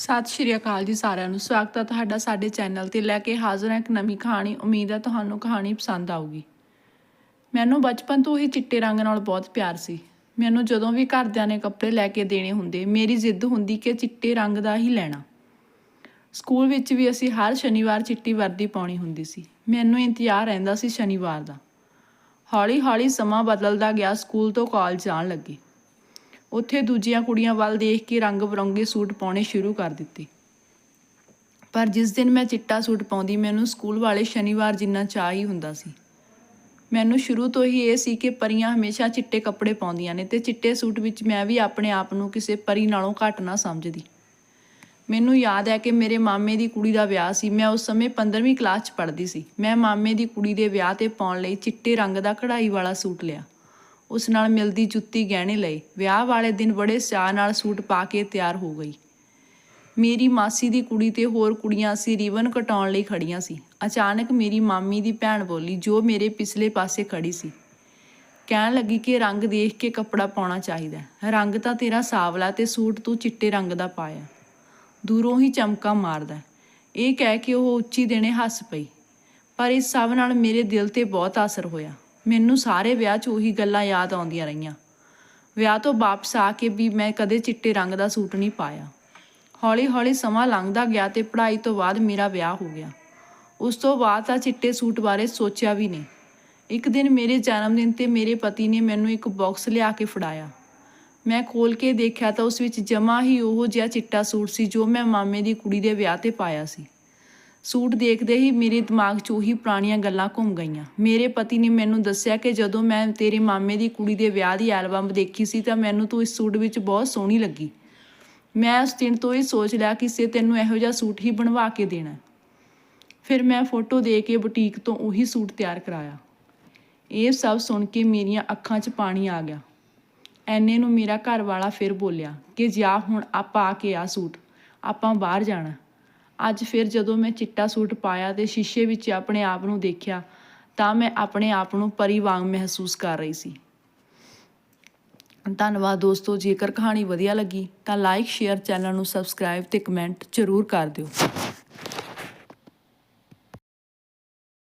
ਸਤਿ ਸ਼੍ਰੀ ਅਕਾਲ ਜੀ ਸਾਰਿਆਂ ਨੂੰ। ਸਵਾਗਤ ਹੈ ਤੁਹਾਡਾ ਸਾਡੇ ਚੈਨਲ ਤੇ। ਲੈ ਕੇ ਹਾਜ਼ਰ ਹਾਂ ਇੱਕ ਨਵੀਂ ਕਹਾਣੀ। ਉਮੀਦ ਹੈ ਤੁਹਾਨੂੰ ਕਹਾਣੀ ਪਸੰਦ ਆਊਗੀ। ਮੈਨੂੰ ਬਚਪਨ ਤੋਂ ਹੀ ਚਿੱਟੇ ਰੰਗ ਨਾਲ ਬਹੁਤ ਪਿਆਰ ਸੀ। ਮੈਨੂੰ ਜਦੋਂ ਵੀ ਘਰਦਿਆਂ ਨੇ ਕੱਪੜੇ ਲੈ ਕੇ ਦੇਣੇ ਹੁੰਦੇ, ਮੇਰੀ ਜ਼ਿੱਦ ਹੁੰਦੀ ਕਿ ਚਿੱਟੇ ਰੰਗ ਦਾ ਹੀ ਲੈਣਾ। ਸਕੂਲ ਵਿੱਚ ਵੀ ਅਸੀਂ ਹਰ ਸ਼ਨੀਵਾਰ ਚਿੱਟੀ ਵਰਦੀ ਪਾਉਣੀ ਹੁੰਦੀ ਸੀ। ਮੈਨੂੰ ਇੰਤਜ਼ਾਰ ਰਹਿੰਦਾ ਸੀ ਸ਼ਨੀਵਾਰ ਦਾ। ਹੌਲੀ-ਹੌਲੀ ਸਮਾਂ ਬਦਲਦਾ ਗਿਆ, ਸਕੂਲ ਤੋਂ ਕਾਲਜ ਜਾਣ ਲੱਗੀ। ਉੱਥੇ ਦੂਜੀਆਂ ਕੁੜੀਆਂ ਵੱਲ ਦੇਖ ਕੇ ਰੰਗ ਬਰੰਗੇ ਸੂਟ ਪਾਉਣੇ ਸ਼ੁਰੂ ਕਰ ਦਿੱਤੇ। ਪਰ ਜਿਸ ਦਿਨ ਮੈਂ ਚਿੱਟਾ ਸੂਟ ਪਾਉਂਦੀ, ਮੈਨੂੰ ਸਕੂਲ ਵਾਲੇ ਸ਼ਨੀਵਾਰ ਜਿੰਨਾ ਚਾਅ ਹੀ ਹੁੰਦਾ ਸੀ। ਮੈਨੂੰ ਸ਼ੁਰੂ ਤੋਂ ਹੀ ਇਹ ਸੀ ਕਿ ਪਰੀਆਂ ਹਮੇਸ਼ਾ ਚਿੱਟੇ ਕੱਪੜੇ ਪਾਉਂਦੀਆਂ ਨੇ ਤੇ ਚਿੱਟੇ ਸੂਟ ਵਿੱਚ ਮੈਂ ਵੀ ਆਪਣੇ ਆਪ ਨੂੰ ਕਿਸੇ ਪਰੀ ਨਾਲੋਂ ਘੱਟ ਨਾ ਸਮਝਦੀ। ਮੈਨੂੰ ਯਾਦ ਹੈ ਕਿ ਮੇਰੇ ਮਾਮੇ ਦੀ ਕੁੜੀ ਦਾ ਵਿਆਹ ਸੀ। ਮੈਂ ਉਸ ਸਮੇਂ 15ਵੀਂ ਕਲਾਸ 'ਚ ਪੜ੍ਹਦੀ ਸੀ। ਮੈਂ ਮਾਮੇ ਦੀ ਕੁੜੀ ਦੇ ਵਿਆਹ ਤੇ ਪਾਉਣ ਲਈ ਚਿੱਟੇ ਰੰਗ ਦਾ ਕਢਾਈ ਵਾਲਾ ਸੂਟ ਲਿਆ। ਉਸ ਨਾਲ ਮਿਲਦੀ ਜੁੱਤੀ ਗਹਿਣੇ ਲਏ। ਵਿਆਹ ਵਾਲੇ ਦਿਨ ਬੜੇ ਚਾਅ ਨਾਲ ਸੂਟ ਪਾ ਕੇ ਤਿਆਰ ਹੋ ਗਈ। ਮੇਰੀ ਮਾਸੀ ਦੀ ਕੁੜੀ ਤੇ ਹੋਰ ਕੁੜੀਆਂ ਸੀ ਰੀਵਨ ਕਟਾਉਣ ਲਈ ਖੜੀਆਂ ਸੀ। ਅਚਾਨਕ ਮੇਰੀ ਮਾਮੀ ਦੀ ਭੈਣ ਬੋਲੀ, ਜੋ ਮੇਰੇ ਪਿਛਲੇ ਪਾਸੇ ਖੜੀ ਸੀ। ਕਹਿਣ ਲੱਗੀ ਕਿ ਰੰਗ ਦੇਖ ਕੇ ਕੱਪੜਾ ਪਾਉਣਾ ਚਾਹੀਦਾ ਰੰਗ ਤਾਂ ਤੇਰਾ ਸਾਵਲਾ ਤੇ ਸੂਟ ਤੂੰ ਚਿੱਟੇ ਰੰਗ ਦਾ ਪਾਇਆ। ਦੂਰੋਂ ਹੀ ਚਮਕਾ ਮਾਰਦਾ ਇਹ ਕਹਿ ਕੇ ਉਹ ਉੱਚੀ ਦੇਣੇ ਹੱਸ ਪਈ। ਪਰ ਇਸ ਸਭ ਨਾਲ ਮੇਰੇ ਦਿਲ ਤੇ ਬਹੁਤ ਅਸਰ ਹੋਇਆ। ਮੈਨੂੰ ਸਾਰੇ ਵਿਆਹ 'ਚ ਉਹੀ ਗੱਲਾਂ ਯਾਦ ਆਉਂਦੀਆਂ ਰਹੀਆਂ। ਵਿਆਹ ਤੋਂ ਵਾਪਸ ਆ ਕੇ ਵੀ ਮੈਂ ਕਦੇ ਚਿੱਟੇ ਰੰਗ ਦਾ ਸੂਟ ਨਹੀਂ ਪਾਇਆ। ਹੌਲੀ-ਹੌਲੀ ਸਮਾਂ ਲੰਘਦਾ ਗਿਆ ਤੇ ਪੜ੍ਹਾਈ ਤੋਂ ਬਾਅਦ ਮੇਰਾ ਵਿਆਹ ਹੋ ਗਿਆ। ਉਸ ਤੋਂ ਬਾਅਦ ਤਾਂ ਚਿੱਟੇ ਸੂਟ ਬਾਰੇ ਸੋਚਿਆ ਵੀ ਨਹੀਂ। ਇੱਕ ਦਿਨ ਮੇਰੇ ਜਨਮ ਦਿਨ ਤੇ ਮੇਰੇ ਪਤੀ ਨੇ ਮੈਨੂੰ ਇੱਕ ਬਾਕਸ ਲਿਆ ਕੇ ਫੜਾਇਆ। ਮੈਂ ਖੋਲ ਕੇ ਦੇਖਿਆ ਤਾਂ ਉਸ ਵਿੱਚ ਜਮਾ ਹੀ ਉਹ ਜਿਹਾ ਚਿੱਟਾ ਸੂਟ ਸੀ ਜੋ ਮੈਂ ਮਾਮੇ ਦੀ ਕੁੜੀ ਦੇ ਵਿਆਹ ਤੇ ਪਾਇਆ ਸੀ। ਸੂਟ ਦੇਖਦੇ ਹੀ ਮੇਰੇ ਦਿਮਾਗ 'ਚ ਉਹੀ ਪੁਰਾਣੀਆਂ ਗੱਲਾਂ ਘੁੰਮ ਗਈਆਂ। ਮੇਰੇ ਪਤੀ ਨੇ ਮੈਨੂੰ ਦੱਸਿਆ ਕਿ ਜਦੋਂ ਮੈਂ ਤੇਰੇ ਮਾਮੇ ਦੀ ਕੁੜੀ ਦੇ ਵਿਆਹ ਦੀ ਐਲਬਮ ਦੇਖੀ ਸੀ ਤਾਂ ਮੈਨੂੰ ਤੂੰ ਇਸ ਸੂਟ ਵਿੱਚ ਬਹੁਤ ਸੋਹਣੀ ਲੱਗੀ। ਮੈਂ ਉਸ ਦਿਨ ਤੋਂ ਇਹ ਸੋਚ ਲਿਆ ਕਿ ਸੇ ਤੈਨੂੰ ਇਹੋ ਜਿਹਾ ਸੂਟ ਹੀ ਬਣਵਾ ਕੇ ਦੇਣਾ। ਫਿਰ ਮੈਂ ਫੋਟੋ ਦੇ ਕੇ ਬੁਟੀਕ ਤੋਂ ਉਹੀ ਸੂਟ ਤਿਆਰ ਕਰਾਇਆ। ਇਹ ਸਭ ਸੁਣ ਕੇ ਮੇਰੀਆਂ ਅੱਖਾਂ 'ਚ ਪਾਣੀ ਆ ਗਿਆ। ਐਨੇ ਨੂੰ ਮੇਰਾ ਘਰ ਵਾਲਾ ਫਿਰ ਬੋਲਿਆ ਕਿ ਜਾ ਹੁਣ ਆਪਾਂ ਆ ਕੇ ਆ ਸੂਟ, ਆਪਾਂ ਬਾਹਰ ਜਾਣਾ। ਅੱਜ ਫਿਰ ਜਦੋਂ ਮੈਂ ਚਿੱਟਾ ਸੂਟ ਪਾਇਆ ਤੇ ਸ਼ੀਸ਼ੇ ਵਿੱਚ ਆਪਣੇ ਆਪ ਨੂੰ ਦੇਖਿਆ, ਤਾਂ ਮੈਂ ਆਪਣੇ ਆਪ ਨੂੰ ਪਰੀ ਵਾਂਗ ਮਹਿਸੂਸ ਕਰ ਰਹੀ ਸੀ। ਧੰਨਵਾਦ ਦੋਸਤੋ, ਜੇਕਰ ਕਹਾਣੀ ਵਧੀਆ ਲੱਗੀ ਤਾਂ ਲਾਈਕ ਸ਼ੇਅਰ ਚੈਨਲ ਨੂੰ ਸਬਸਕ੍ਰਾਈਬ ਤੇ ਕਮੈਂਟ ਜ਼ਰੂਰ ਕਰ ਦਿਓ।